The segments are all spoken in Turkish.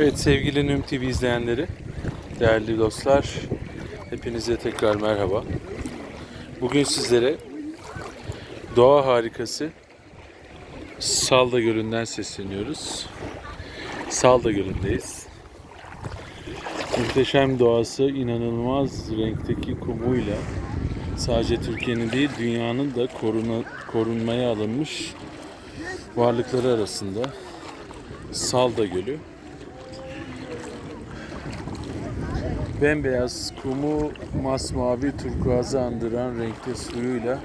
Evet sevgili Nüm TV izleyenleri, değerli dostlar, hepinize tekrar merhaba. Bugün sizlere doğa harikası Salda Gölü'nden sesleniyoruz. Salda Gölü'ndeyiz. Muhteşem doğası, inanılmaz renkteki kumuyla sadece Türkiye'nin değil dünyanın da koruna, korunmaya alınmış varlıkları arasında Salda Gölü. Bembeyaz kumu masmavi turkuazı andıran renkte suyuyla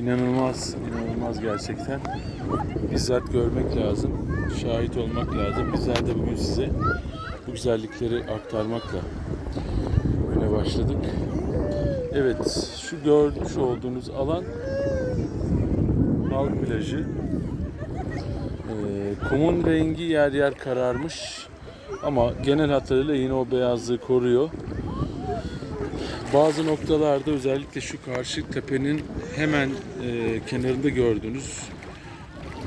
inanılmaz inanılmaz gerçekten. Bizzat görmek lazım, şahit olmak lazım. Bizler de bugün size bu güzellikleri aktarmakla güne başladık. Evet, şu görmüş olduğunuz alan Halk plajı. Ee, kumun rengi yer yer kararmış ama genel hatlarıyla yine o beyazlığı koruyor. Bazı noktalarda özellikle şu karşı tepenin hemen e, kenarında gördüğünüz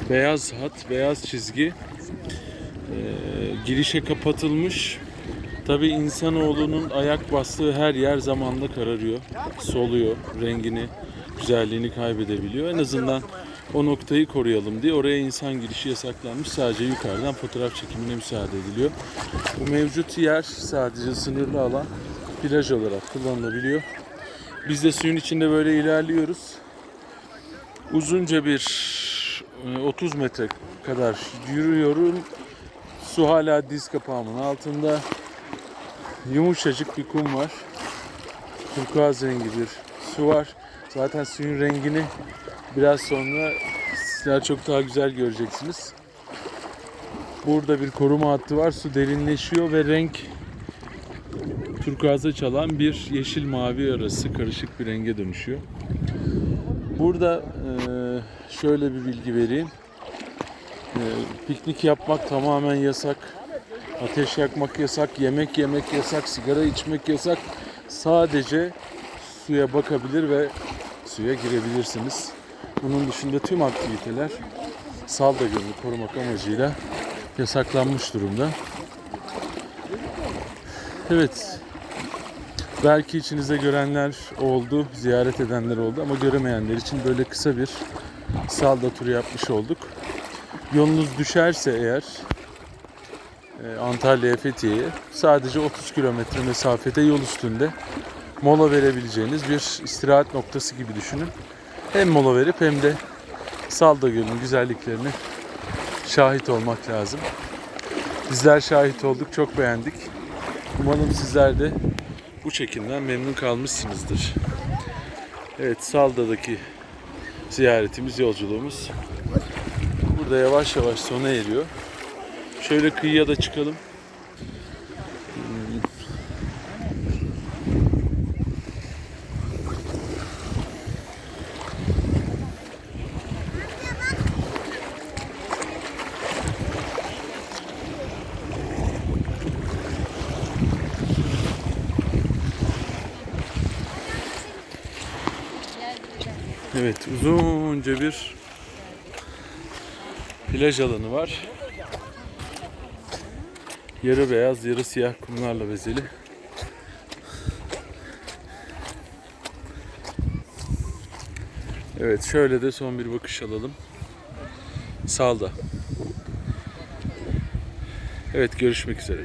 beyaz hat, beyaz çizgi e, girişe kapatılmış. Tabi insanoğlunun ayak bastığı her yer zamanla kararıyor, soluyor, rengini, güzelliğini kaybedebiliyor. En azından o noktayı koruyalım diye oraya insan girişi yasaklanmış. Sadece yukarıdan fotoğraf çekimine müsaade ediliyor. Bu mevcut yer sadece sınırlı alan plaj olarak kullanılabiliyor. Biz de suyun içinde böyle ilerliyoruz. Uzunca bir e, 30 metre kadar yürüyorum. Su hala diz kapağımın altında. Yumuşacık bir kum var. Turkuaz rengi bir su var. Zaten suyun rengini biraz sonra sizler çok daha güzel göreceksiniz. Burada bir koruma hattı var. Su derinleşiyor ve renk turkuaza çalan bir yeşil mavi arası karışık bir renge dönüşüyor. Burada eee, şöyle bir bilgi vereyim. Eee, piknik yapmak tamamen yasak. Ateş yakmak yasak, yemek yemek yasak, sigara içmek yasak. Sadece suya bakabilir ve suya girebilirsiniz. Bunun dışında tüm aktiviteler Salda Gölü'nü korumak amacıyla yasaklanmış durumda. Evet. Belki içinizde görenler oldu, ziyaret edenler oldu ama göremeyenler için böyle kısa bir Salda turu yapmış olduk. Yolunuz düşerse eğer e, Antalya Fethiye'ye sadece 30 kilometre mesafede yol üstünde mola verebileceğiniz bir istirahat noktası gibi düşünün. Hem mola verip hem de Salda Gölü'nün güzelliklerine şahit olmak lazım. Bizler şahit olduk, çok beğendik. Umarım sizler de bu çekimden memnun kalmışsınızdır. Evet, Salda'daki ziyaretimiz, yolculuğumuz burada yavaş yavaş sona eriyor. Şöyle kıyıya da çıkalım. Evet, uzunca bir plaj alanı var. Yarı beyaz, yarı siyah kumlarla bezeli. Evet, şöyle de son bir bakış alalım. Salda. Evet, görüşmek üzere.